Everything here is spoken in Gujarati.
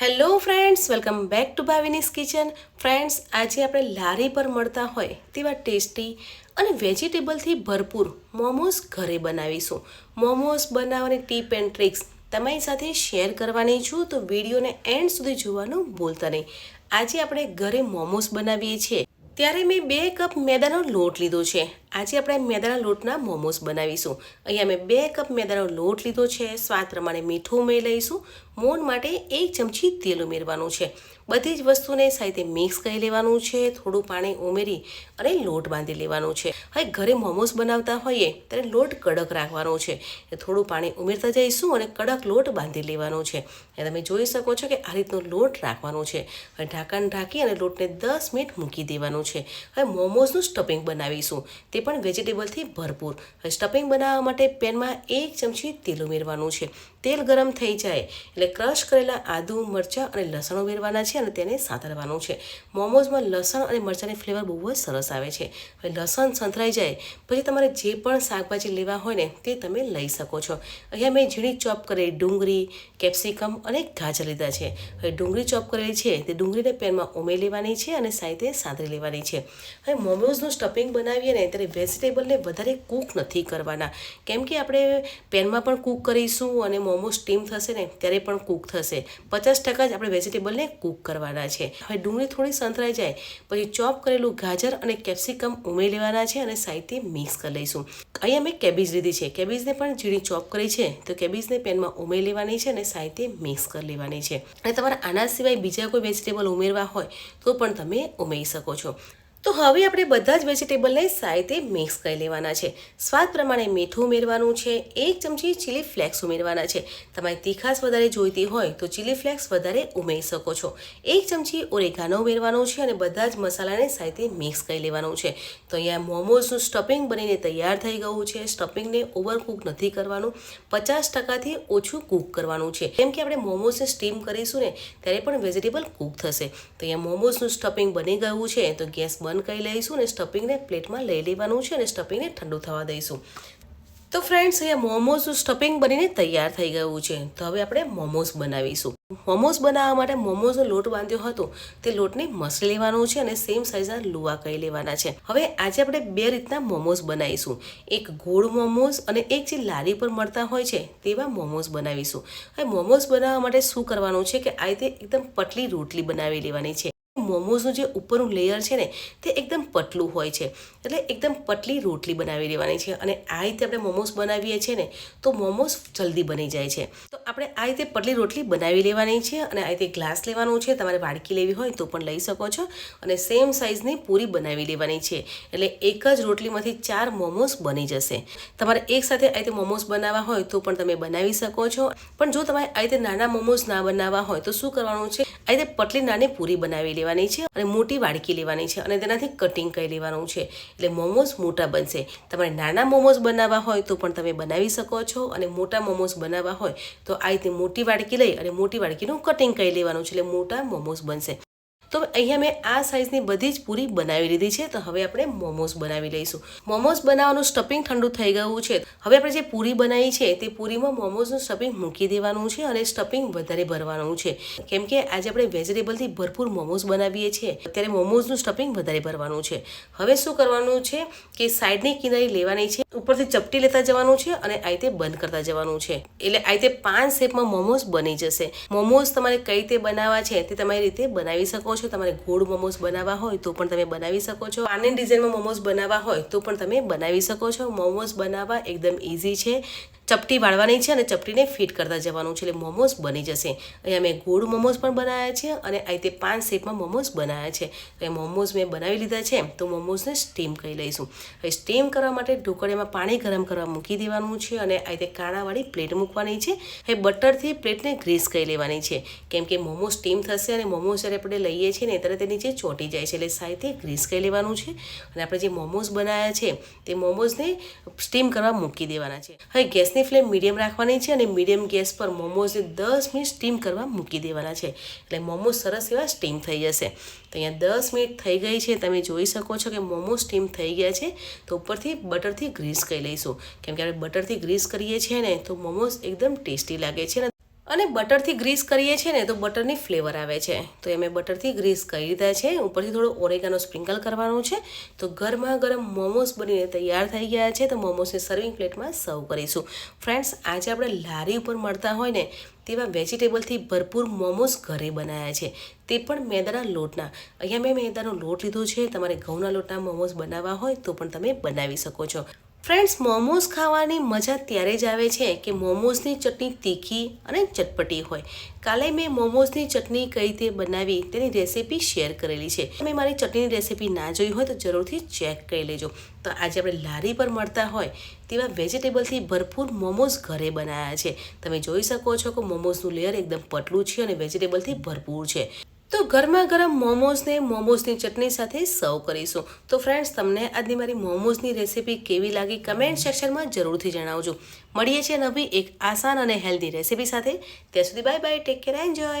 Hello friends welcome back to Bhavini's kitchen friends આજે આપણે લારી પર મળતા હોય તેવા ટેસ્ટી અને વેજીટેબલથી ભરપૂર મોમોઝ ઘરે બનાવીશું. મોમોઝ બનાવવાની ટીપ એન્ડ ટ્રિક્સ તમારી સાથે શેર કરવાની છું, તો વિડીયોને એન્ડ સુધી જોવાનું ભૂલતા નહીં. આજે આપણે ઘરે મોમોઝ બનાવીએ છીએ. ત્યારે મેં બે કપ મેદાનો લોટ લીધો છે. આજે આપણે મેદાના લોટના મોમોસ બનાવીશું. અહીંયા મેં બે કપ મેદાનો લોટ લીધો છે, સ્વાદ પ્રમાણે મીઠું ઉમેરી લઈશું. મોણ માટે એક ચમચી તેલ ઉમેરવાનું છે. બધી જ વસ્તુને સાથે મિક્સ કરી લેવાનું છે, થોડું પાણી ઉમેરી અને લોટ બાંધી લેવાનું છે. હવે ઘરે મોમોસ બનાવતા હોઈએ ત્યારે લોટ કડક રાખવાનો છે. થોડું પાણી ઉમેરતા જઈશું અને કડક લોટ બાંધી લેવાનો છે. અને તમે જોઈ શકો છો કે આ રીતનો લોટ રાખવાનો છે. હવે ઢાંકણ ઢાંકી અને લોટને દસ મિનિટ મૂકી દેવાનું છે. હવે મોમોઝનું સ્ટફિંગ બનાવીશું. તે પણ વેજીટેબલથી ભરપૂર. સ્ટફિંગ બનાવવા માટે પેનમાં એક ચમચી તેલ ઉમેરવાનું છે. તેલ ગરમ થઈ જાય એટલે ક્રશ કરેલા આદુ, મરચાં અને લસણ ઉમેરવાના છે અને તેને સાંતળવાનું છે. મોમોઝમાં લસણ અને મરચાંની ફ્લેવર બહુ જ સરસ આવે છે. હવે લસણ સંતરાઈ જાય, પછી તમારે જે પણ શાકભાજી લેવા હોય ને તે તમે લઈ શકો છો. અહીંયા મેં ઝીણી ચોપ કરેલી ડુંગળી, કેપ્સિકમ અને ગાજર લીધા છે. હવે ડુંગળી ચોપ કરેલી છે, તે ડુંગળીને પેનમાં ઉમેરી લેવાની છે અને સાઈતે સાંતળી લેવાની છે. હવે મોમોઝનું સ્ટફિંગ બનાવીએ ને ત્યારે વેજીટેબલને વધારે કૂક નથી કરવાના. કેમ કે આપણે પેનમાં પણ કૂક કરીશું અને મોમો સ્ટીમ થશે ને, ત્યારે પણ કૂક થશે. પચાસ ટકા જ આપણે વેજીટેબલને કૂક કરવાના છે. હવે ડુંગળી થોડી સંતરાઈ જાય, પછી ચોપ કરેલું ગાજર અને કેપ્સિકમ ઉમેરી લેવાના છે અને સાઈડથી મિક્સ કરી લઈશું. અહીંયા મેં કેબેજ લીધી છે. કેબેજને પણ ઝીણી ચોપ કરી છે, તો કેબીજને પેનમાં ઉમેરી લેવાની છે અને સાઈડથી મિક્સ કરી લેવાની છે. અને તમારે આના સિવાય બીજા કોઈ વેજીટેબલ ઉમેરવા હોય, તો પણ તમે ઉમેરી શકો છો. તો હવે આપણે બધા જ વેજીટેબલને સાથે મિક્સ કરી લેવાના છે. સ્વાદ પ્રમાણે મીઠું ઉમેરવાનું છે, એક ચમચી ચીલી ફ્લેક્સ ઉમેરવાના છે. તમારે તીખાશ વધારે જોઈતી હોય તો ચીલી ફ્લેક્સ વધારે ઉમેરી શકો છો. એક ચમચી ઓરેગાનો ઉમેરવાનો છે અને બધા જ મસાલાને સાથે મિક્સ કરી લેવાનું છે. તો અહીંયા મોમોઝનું સ્ટફિંગ બનીને તૈયાર થઈ ગયું છે. સ્ટફિંગને ઓવરકુક નથી કરવાનું. પચાસ ટકાથી ઓછું કૂક કરવાનું છે. કેમ કે આપણે મોમોઝને સ્ટીમ કરીશું ને, ત્યારે પણ વેજીટેબલ કૂક થશે. તો અહીંયા મોમોઝનું સ્ટફિંગ બની ગયું છે. તો ગેસ બંધ કરી લઈશું અને સ્ટફિંગને પ્લેટમાં લઈ લેવાનું છે અને સ્ટફિંગને ઠંડુ થવા દઈશું. તો ફ્રેન્ડ્સ અહીંયા મોમોઝનું સ્ટફિંગ બનીને તૈયાર થઈ ગયું છે. તો હવે આપણે મોમોઝ બનાવીશું. મોમોઝ બનાવવા માટે મોમોઝનો લોટ બાંધ્યો હતો. તે લોટને મસળી લેવાનો છે અને સેમ સાઇઝના લુવા કરી લેવાના છે. હવે આજે આપણે બે રીતના મોમોઝ બનાવીશું. એક ગોળ મોમોઝ અને એક જે લારી પર મળતા હોય છે, તેવા મોમોઝ બનાવીશું. હવે મોમોઝ બનાવવા માટે શું કરવાનું છે કે આ રીતે એકદમ પટલી રોટલી બનાવી લેવાની છે. મોમોઝનું જે ઉપરનું લેયર છે ને, તે એકદમ પતલું હોય છે. એટલે એકદમ પતલી રોટલી બનાવી લેવાની છે અને આ રીતે આપણે મોમોઝ બનાવીએ છીએ ને, તો મોમોઝ જલ્દી બની જાય છે. તો આપણે આ રીતે પતલી રોટલી બનાવી લેવાની છે અને આ રીતે ગ્લાસ લેવાનું છે. તમારે વાડકી લેવી હોય તો પણ લઈ શકો છો અને સેમ સાઇઝની પૂરી બનાવી લેવાની છે. એટલે એક જ રોટલીમાંથી ચાર મોમોઝ બની જશે. તમારે એક સાથે આ રીતે મોમોઝ બનાવવા હોય તો પણ તમે બનાવી શકો છો. પણ જો તમારે આ રીતે નાના મોમોઝ ના બનાવવા હોય તો શું કરવાનું છે? આ રીતે પતલી નાની પૂરી બનાવી લેવાની છે અને મોટી વાડકી લેવાની છે અને તેનાથી કટિંગ કરી લેવાનું છે. એટલે મોમોઝ મોટા બનશે. તમારે નાના મોમોઝ બનાવવા હોય તો પણ તમે બનાવી શકો છો અને મોટા મોમોઝ બનાવવા હોય તો આ રીતે મોટી વાડકી લઈ અને મોટી વાડકીનું કટિંગ કરી લેવાનું છે એટલે મોટા મોમોઝ બનશે. તો અહીંયા મેં આ સાઇઝની બધી જ પૂરી બનાવી લીધી છે. તો હવે આપણે મોમોઝ બનાવી લઈશું. મોમોઝ બનાવવાનું સ્ટફિંગ ઠંડુ થઈ ગયું છે. હવે આપણે જે પૂરી બનાવી છે, તે પૂરીમાં મોમોઝનું સ્ટફિંગ મૂકી દેવાનું છે અને સ્ટફિંગ વધારે ભરવાનું છે. કેમ કે આજે આપણે વેજીટેબલથી ભરપૂર મોમોઝ બનાવીએ છીએ. ત્યારે મોમોઝનું સ્ટફિંગ વધારે ભરવાનું છે. હવે શું કરવાનું છે કે સાઈડની કિનારી લેવાની છે. ઉપરથી ચપટી લેતા જવાનું છે અને આ રીતે બંધ કરતા જવાનું છે. એટલે આ રીતે પાંચ શેપમાં મોમોઝ બની જશે. મોમોઝ તમારે કઈ રીતે બનાવવા છે, તે તમારી રીતે બનાવી શકો છો, તમારે ગોળ મોમોઝ બનાવવા હોય તો પણ તમે બનાવી શકો છો. પાનની ડિઝાઇનમાં મોમોઝ બનાવવા હોય તો પણ તમે બનાવી શકો છો. મોમોઝ બનાવવા એકદમ ઇઝી છે. ચપટી વાળવાની છે અને ચપટીને ફિટ કરતા જવાનું છે. એટલે મોમોઝ બની જશે. અહીંયા મેં ગોળ મોમોઝ પણ બનાવ્યા છે અને આ રીતે પાંચ શેપમાં મોમોઝ બનાવ્યા છે. તો એ મોમોઝ મેં બનાવી લીધા છે. તો મોમોઝને સ્ટીમ કરી લઈશું. હવે સ્ટીમ કરવા માટે ઢોકળીમાં પાણી ગરમ કરવા મૂકી દેવાનું છે અને આ રીતે કાણાવાળી પ્લેટ મૂકવાની છે. હવે બટરથી પ્લેટને ગ્રીસ કરી લેવાની છે. કેમ કે મોમોઝ સ્ટીમ થશે અને મોમોઝ જ્યારે આપણે લઈએ છીએ ને ત્યારે તે નીચે ચોંટી જાય છે. એટલે સાઈડથી ગ્રીસ કરી લેવાનું છે. અને આપણે જે મોમોઝ બનાવ્યા છે તે મોમોઝને સ્ટીમ કરવા મૂકી દેવાના છે. હવે ગેસ ગેસની ફ્લેમ મીડિયમ રાખવાની છે અને મીડિયમ ગેસ પર મોમોઝને દસ મિનિટ સ્ટીમ કરવા મૂકી દેવાના છે. એટલે મોમોઝ સરસ એવા સ્ટીમ થઈ જશે. તો અહીંયા દસ મિનિટ થઈ ગઈ છે. તમે જોઈ શકો છો કે મોમોઝ સ્ટીમ થઈ ગયા છે. તો ઉપરથી બટરથી ગ્રીસ કરી લઈશું. કેમ કે આપણે બટરથી ગ્રીસ કરીએ છીએ ને, તો મોમોઝ એકદમ ટેસ્ટી લાગે છે અને બટરથી ગ્રીસ કરીએ છીએ ને તો બટરની ફ્લેવર આવે છે. તો એ મેં બટરથી ગ્રીસ કરી દીધા છે. ઉપરથી થોડો ઓરેગાનો સ્પ્રિંકલ કરવાનું છે. તો ગરમા ગરમ મોમોસ બનીને તૈયાર થઈ ગયા છે. તો મોમોસને સર્વિંગ પ્લેટમાં સર્વ કરીશું. ફ્રેન્ડ્સ આજે આપણે લારી ઉપર મળતા હોય ને તેવા વેજીટેબલથી ભરપૂર મોમોસ ઘરે બનાવ્યા છે. તે પણ મેદાના લોટના. અહીંયા મેં મેદાનો લોટ લીધો છે. તમારે ઘઉંના લોટના મોમોસ બનાવવા હોય તો પણ તમે બનાવી શકો છો. ફ્રેન્ડ્સ મોમોસ ખાવાની મજા ત્યારે જ આવે છે કે મોમોઝની ચટણી તીખી અને ચટપટી હોય. કાલે મેં મોમોઝની ચટણી કઈ રીતે બનાવી તેની રેસીપી શેર કરેલી છે. તમે મારી ચટણીની રેસીપી ના જોઈ હોય તો જરૂરથી ચેક કરી લેજો. તો આજે આપણે લારી પર મળતા હોય તેવા વેજીટેબલથી ભરપૂર મોમોસ ઘરે બનાવ્યા છે. તમે જોઈ શકો છો કે મોમોસનું લેયર એકદમ પતલું છે અને વેજીટેબલથી ભરપૂર છે. તો ગરમા ગરમ મોમોઝને મોમોઝની ચટણી સાથે સર્વ કરીશું. તો ફ્રેન્ડ્સ તમને આજની મારી મોમોઝની રેસીપી કેવી લાગી કમેન્ટ સેક્શનમાં જરૂરથી જણાવજો. મળીએ છીએ નવી એક આસાન અને હેલ્ધી રેસીપી સાથે. ત્યાં સુધી bye bye take care enjoy